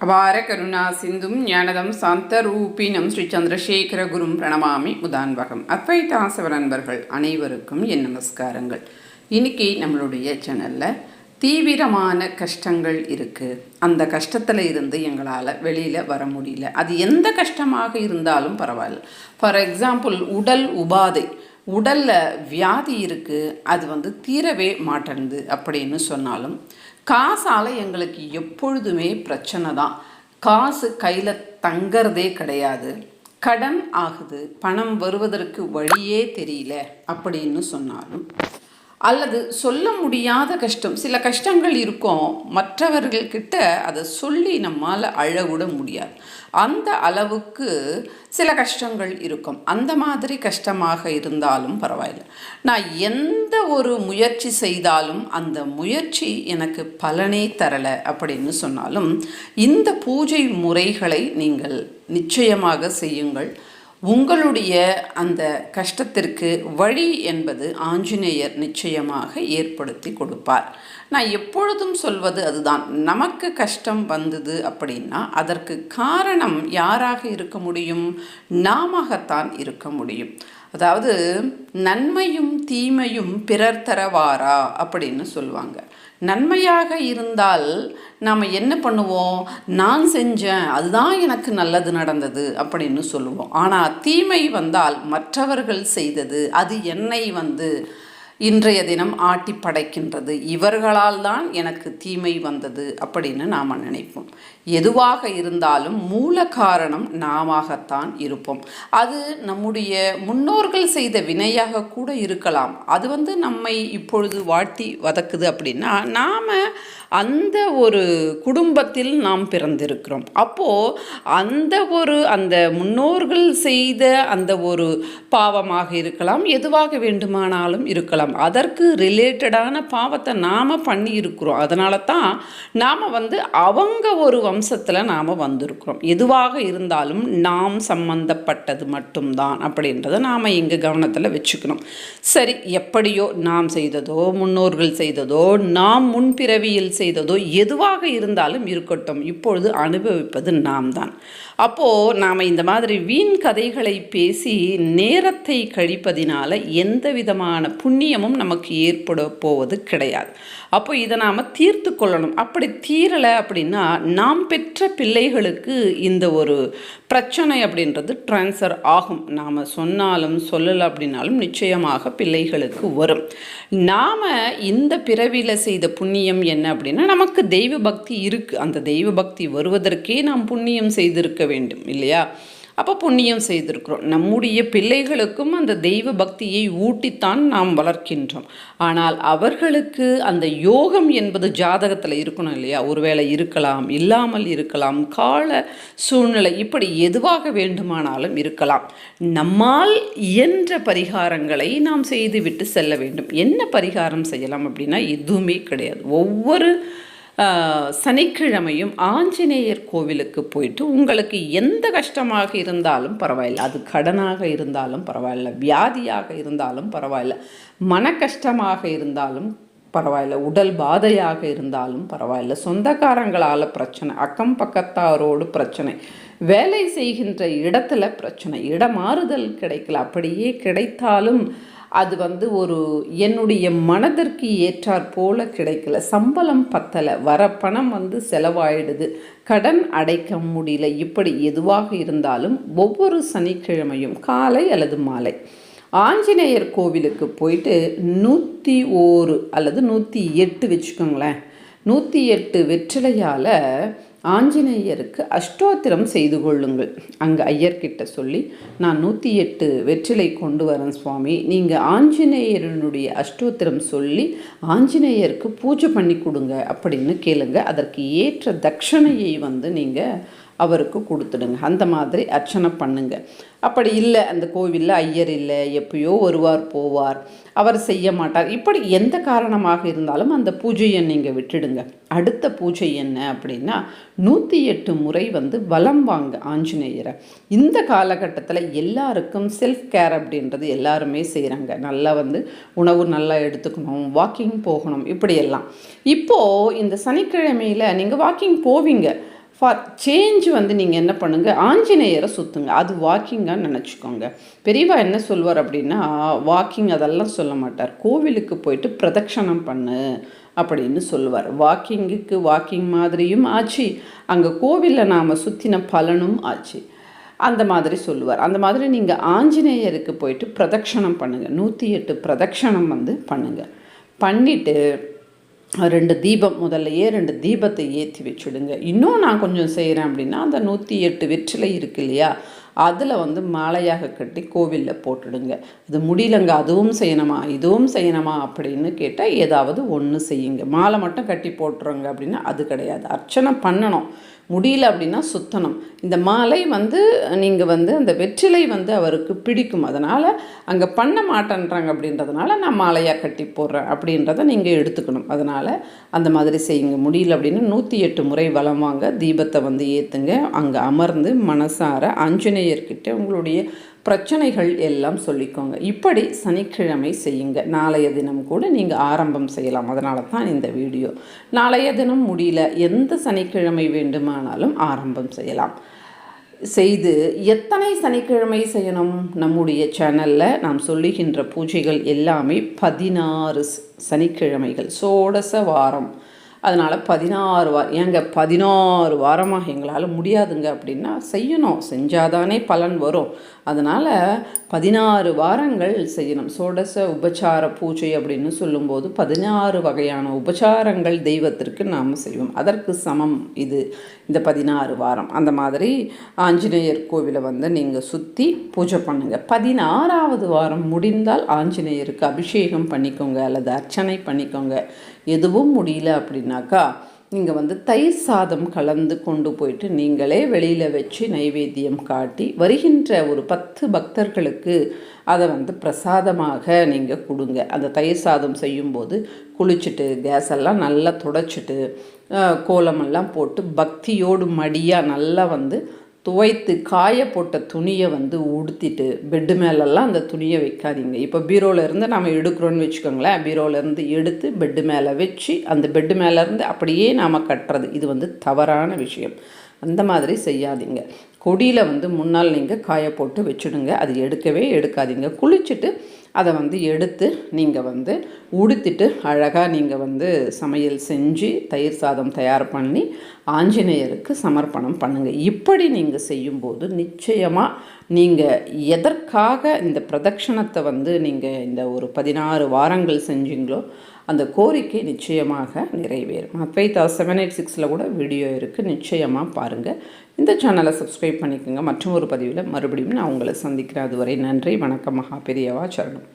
அபார கருணா சிந்தும் ஞானதம் சாந்த ரூபினம் ஸ்ரீ சந்திரசேகர குரும் பிரணமாமி முதான்வகம். அத்வைதாசவ நண்பர்கள் அனைவருக்கும் என் நமஸ்காரங்கள். இன்னைக்கு நம்மளுடைய சேனலில் தீவிரமான கஷ்டங்கள் இருக்குது அந்த கஷ்டத்தில் இருந்து எங்களால் வெளியில் வர முடியல. அது எந்த கஷ்டமாக இருந்தாலும் பரவாயில்ல. ஃபார் எக்ஸாம்பிள் உடல் உபாதை. உடலில் வியாதி இருக்குது அது வந்து தீரவே மாட்டேன்து அப்படின்னு சொன்னாலும் காசால் எங்களுக்கு எப்பொழுதுமே பிரச்சனை தான். காசு கையில் தங்கிறதே கிடையாது. கடன் ஆகுது பணம் வருவதற்கு வழியே தெரியல அப்படின்னு சொன்னாலும் அல்லது சொல்ல முடியாத கஷ்டம். சில கஷ்டங்கள் இருக்கும். மற்றவர்கள்கிட்ட அதை சொல்லி நம்மால் அழவிட முடியாது. அந்த அளவுக்கு சில கஷ்டங்கள் இருக்கும். அந்த மாதிரி கஷ்டமாக இருந்தாலும் பரவாயில்ல. நான் எந்த ஒரு முயற்சி செய்தாலும் அந்த முயற்சி எனக்கு பலனே தரலை அப்படின்னு சொன்னாலும் இந்த பூஜை முறைகளை நீங்கள் நிச்சயமாக செய்யுங்கள். உங்களுடைய அந்த கஷ்டத்திற்கு வழி என்பது ஆஞ்சநேயர் நிச்சயமாக ஏற்படுத்தி கொடுப்பார். நான் எப்பொழுதும் சொல்வது அதுதான். நமக்கு கஷ்டம் வந்தது அப்படின்னா அதற்கு காரணம் யாராக இருக்க முடியும்? நாமகத்தான் இருக்க முடியும். அதாவது நன்மையும் தீமையும் பிறர் தரவாரா? அப்படின்னு சொல்லுவாங்க நன்மையாக இருந்தால் நாம் என்ன பண்ணுவோம்? நான் செஞ்சேன் அதுதான் எனக்கு நல்லது நடந்தது அப்படின்னு சொல்லுவோம். ஆனால் தீமை வந்தால் மற்றவர்கள் செய்தது அது என்னை வந்து இன்றைய தினம் ஆட்டி படைக்கின்றது. இவர்களால் தான் எனக்கு தீமை வந்தது அப்படின்னு நாம் நினைப்போம். எதுவாக இருந்தாலும் மூல காரணம் நாமத்தான் இருப்போம். அது நம்முடைய முன்னோர்கள் செய்த வினையாக கூட இருக்கலாம். அது வந்து நம்மை இப்பொழுது வாட்டி வதக்குது அப்படின்னா நாம் அந்த ஒரு குடும்பத்தில் நாம் பிறந்திருக்கிறோம். அப்போது அந்த ஒரு அந்த முன்னோர்கள் செய்த அந்த ஒரு பாவமாக இருக்கலாம். எதுவாக வேண்டுமானாலும் இருக்கலாம். அதற்கு ரிலேட்டடான பாவத்தை நாம் பண்ணியிருக்கிறோம். அதனால தான் நாம் வந்து அவங்க ஒரு வம்சத்தில் நாம் வந்திருக்கிறோம். எதுவாக இருந்தாலும் நாம் சம்பந்தப்பட்டது மட்டும்தான் அப்படின்றத நாம் எங்கள் கவனத்தில் வச்சுக்கணும். சரி எப்படியோ நாம் செய்ததோ முன்னோர்கள் செய்ததோ நாம் முன்பிறவியில் செய்ததோ எதுவாக இருந்தாலும் இருக்கட்டும். இப்பொழுது அனுபவிப்பது நாம் தான் அப்போது நாம் இந்த மாதிரி வீண் கதைகளை பேசி நேரத்தை கழிப்பதினால எந்த விதமான புண்ணியமும் நமக்கு ஏற்பட போவது கிடையாது. அப்போ இதை நாம் தீர்த்து கொள்ளணும். அப்படி தீரலை அப்படின்னா நாம் பெற்ற பிள்ளைகளுக்கு இந்த ஒரு பிரச்சனை அப்படின்றது ட்ரான்ஸ்ஃபர் ஆகும். நாம் சொன்னாலும் சொல்லலை அப்படின்னாலும் நிச்சயமாக பிள்ளைகளுக்கு வரும். நாம் இந்த பிறவியில் செய்த புண்ணியம் என்ன அப்படின்னா நமக்கு தெய்வ பக்தி இருக்குது அந்த தெய்வ பக்தி வருவதற்கே நாம் புண்ணியம் செய்திருக்க வேண்டும் இல்லையா? அப்போ புண்ணியம் செய்திருக்கிறோம். நம்முடைய பிள்ளைகளுக்கும் அந்த தெய்வ பக்தியை ஊட்டித்தான் நாம் வளர்க்கின்றோம். ஆனால் அவர்களுக்கு அந்த யோகம் என்பது ஜாதகத்தில் இருக்கணும் இல்லையா? ஒருவேளை இருக்கலாம் இல்லாமல் இருக்கலாம் கால சூழ்நிலை இப்படி எதுவாக வேண்டுமானாலும் இருக்கலாம். நம்மால் இயன்ற பரிகாரங்களை நாம் செய்துவிட்டு செல்ல வேண்டும். என்ன பரிகாரம் செய்யலாம் அப்படின்னா எதுவுமே கிடையாது. ஒவ்வொரு சனிக்கிழமையும் ஆஞ்சநேயர் கோவிலுக்கு போயிட்டு உங்களுக்கு எந்த கஷ்டமாக இருந்தாலும் பரவாயில்ல. அது கடனாக இருந்தாலும் பரவாயில்ல. வியாதியாக இருந்தாலும் பரவாயில்ல. மன கஷ்டமாக இருந்தாலும் பரவாயில்ல. உடல் பாதையாக இருந்தாலும் பரவாயில்ல. சொந்தக்காரங்களால் பிரச்சனை அக்கம் பக்கத்தாரோடு பிரச்சனை வேலை செய்கின்ற இடத்துல பிரச்சனை இடமாறுதல் கிடைக்கல. அப்படியே கிடைத்தாலும் அது வந்து ஒரு என்னுடைய மனதிற்கு ஏற்றாற் போல கிடைக்கல. சம்பளம் பத்தலை. வர பணம் வந்து செலவாயிடுது. கடன் அடைக்க முடியல. இப்படி எதுவாக இருந்தாலும் ஒவ்வொரு சனிக்கிழமையும் காலை அல்லது மாலை. ஆஞ்சநேயர் கோவிலுக்கு போயிட்டு நூற்றி ஓரு அல்லது நூற்றி எட்டு வச்சுக்கோங்களேன். நூற்றி எட்டு வெற்றிலையால் ஆஞ்சநேயருக்கு அஷ்டோத்திரம் செய்து கொள்ளுங்கள். அங்கே ஐயர்கிட்ட சொல்லி நான் நூற்றி எட்டு வெற்றிலை கொண்டு வரேன் சுவாமி. நீங்கள் ஆஞ்சநேயரனுடைய அஷ்டோத்திரம் சொல்லி ஆஞ்சநேயருக்கு பூஜை பண்ணி கொடுங்க அப்படின்னு கேளுங்க. அதற்கு ஏற்ற தட்சணையை வந்து நீங்கள் அவருக்கு கொடுத்துடுங்க. அந்த மாதிரி அர்ச்சனை பண்ணுங்க. அப்படி இல்லை அந்த கோவிலில் ஐயர் இல்லை எப்பயோ வருவார் போவார். அவர் செய்ய மாட்டார். இப்படி எந்த காரணமாக இருந்தாலும் அந்த பூஜையை நீங்கள் விட்டுடுங்க. அடுத்த பூஜை என்ன அப்படின்னா நூற்றி எட்டு முறை வந்து வலம் வாங்க ஆஞ்சநேயரை. இந்த காலகட்டத்தில் எல்லாருக்கும் செல்ஃப் கேர் அப்படின்றது எல்லாருமே செய்கிறாங்க நல்லா வந்து உணவு நல்லா எடுத்துக்கணும் வாக்கிங் போகணும் இப்படியெல்லாம். இப்போது இந்த சனிக்கிழமையில் நீங்கள் வாக்கிங் போவீங்க. ஃபார் சேஞ்ச் வந்து நீங்கள் என்ன பண்ணுங்கள் ஆஞ்சநேயரை சுற்றுங்க அது வாக்கிங்காக நினச்சிக்கோங்க. பெரியவா என்ன சொல்வார் அப்படின்னா வாக்கிங் அதெல்லாம் சொல்ல மாட்டார். கோவிலுக்கு போயிட்டு பிரதட்சணம் பண்ணு அப்படின்னு சொல்லுவார். வாக்கிங்குக்கு வாக்கிங் மாதிரியும் ஆச்சு. அங்கே கோவிலில் நாம் சுற்றின பலனும் ஆச்சு. அந்த மாதிரி சொல்லுவார். அந்த மாதிரி நீங்கள் ஆஞ்சநேயருக்கு போயிட்டு பிரதட்சணம் பண்ணுங்கள் நூற்றி எட்டு பிரதட்சணம் வந்து பண்ணுங்கள் பண்ணிவிட்டு ரெண்டு தீபம் முதல்லையே ரெண்டு தீபத்தை ஏற்றி வச்சுடுங்க. இன்னும் நான் கொஞ்சம் செய்கிறேன் அப்படின்னா அந்த நூற்றி எட்டு வெற்றிலை இருக்கு இல்லையா? அதில் வந்து மாலையாக கட்டி கோவிலில் போட்டுடுங்க. இது முடியலங்க அதுவும் செய்யணுமா இதுவும் செய்யணுமா அப்படின்னு கேட்டால் ஏதாவது ஒன்று செய்யுங்க. மாலை மட்டும் கட்டி போட்டுருங்க அப்படின்னா அது கிடையாது. அர்ச்சனை பண்ணணும். முடியல அப்படின்னா சுத்தணும். இந்த மாலை வந்து நீங்கள் வந்து அந்த வெற்றிலை வந்து அவருக்கு பிடிக்கும். அதனால் அங்கே பண்ண மாட்டேன்றாங்க அப்படின்றதுனால நான் மாலையாக கட்டி போடுறேன் அப்படின்றத நீங்கள் எடுத்துக்கணும். அதனால் அந்த மாதிரி செய்யுங்க. முடியல அப்படின்னா நூற்றி எட்டு முறை வளம் வாங்க தீபத்தை வந்து ஏற்றுங்க அங்கே அமர்ந்து மனசார ஆஞ்சநேயர்கிட்ட உங்களுடைய பிரச்சனைகள் எல்லாம் சொல்லிக்கோங்க. இப்படி சனிக்கிழமை செய்யுங்க. நாளைய தினம் கூட நீங்கள் ஆரம்பம் செய்யலாம். அதனால தான் இந்த வீடியோ. நாளைய தினம் முடியல. எந்த சனிக்கிழமை வேண்டுமானாலும் ஆரம்பம் செய்யலாம். செய்து எத்தனை சனிக்கிழமை செய்யணும்? நம்முடைய சேனலில் நாம் சொல்லுகின்ற பூஜைகள் எல்லாமே பதினாறு சனிக்கிழமைகள். சோடச வாரம். அதனால் பதினாறு வாரம் ஏங்க பதினாறு வாரமாக எங்களால் முடியாதுங்க அப்படின்னா செய்யணும். செஞ்சாதானே பலன் வரும். அதனால் பதினாறு வாரங்கள் செய்யணும். சோடச உபச்சார பூஜை அப்படின்னு சொல்லும்போது பதினாறு வகையான உபச்சாரங்கள் தெய்வத்திற்கு நாம் செய்வோம். அதற்கு சமம் இது இந்த பதினாறு வாரம். அந்த மாதிரி ஆஞ்சநேயர் கோவிலை வந்து நீங்கள் சுற்றி பூஜை பண்ணுங்கள் பதினாறாவது வாரம் முடிந்தால் ஆஞ்சநேயருக்கு அபிஷேகம் பண்ணிக்கோங்க அல்லது அர்ச்சனை பண்ணிக்கோங்க. எதுவும் முடியல அப்படின்னாக்கா நீங்கள் வந்து தயிர் சாதம் கலந்து கொண்டு போயிட்டு நீங்களே வெளியில் வச்சு நைவேத்தியம் காட்டி வருகின்ற ஒரு பத்து பக்தர்களுக்கு அதை வந்து பிரசாதமாக நீங்கள் கொடுங்க. அந்த தயிர் சாதம் செய்யும்போது குளிச்சுட்டு கேஸ் எல்லாம் நல்லா துடைச்சிட்டு கோலமெல்லாம் போட்டு பக்தியோடு மடியாக நல்லா வந்து துவைத்து காய போட்ட துணியை வந்து உடுத்திட்டு பெட்டு மேலெல்லாம் அந்த துணியை வைக்காதீங்க. இப்போ பீரோலேருந்து நம்ம எடுக்கிறோன்னு வச்சுக்கோங்களேன். பீரோலேருந்து எடுத்து பெட்டு மேலே வச்சு அந்த பெட்டு மேலேருந்து அப்படியே நாம் கட்டுறது. இது வந்து தவறான விஷயம். அந்த மாதிரி செய்யாதீங்க. கொடியில் வந்து முன்னால் நீங்கள் காய போட்டு வச்சுடுங்க. அது எடுக்கவே எடுக்காதீங்க. குளிச்சுட்டு அதை வந்து எடுத்து நீங்கள் வந்து உடுத்திட்டு அழகாக நீங்கள் வந்து சமையல் செஞ்சு தயிர் சாதம் தயார் பண்ணி ஆஞ்சநேயருக்கு சமர்ப்பணம் பண்ணுங்கள் இப்படி நீங்கள் செய்யும்போது நிச்சயமாக நீங்கள் எதற்காக இந்த பிரதட்சணத்தை வந்து நீங்கள் இந்த ஒரு பதினாறு வாரங்கள் செஞ்சீங்களோ அந்த கோரிக்கை நிச்சயமாக நிறைவேறும். அத்வைதா செவன் எயிட் சிக்ஸில் கூட வீடியோ இருக்குது நிச்சயமாக பாருங்கள் இந்த சேனலை சப்ஸ்கிரைப் பண்ணிக்கோங்க. மற்றும் ஒரு பதிவில் மறுபடியும் நான் உங்களை சந்திக்கிறேன். அதுவரை நன்றி. வணக்கம். மகா பெரியவா. சரணம்.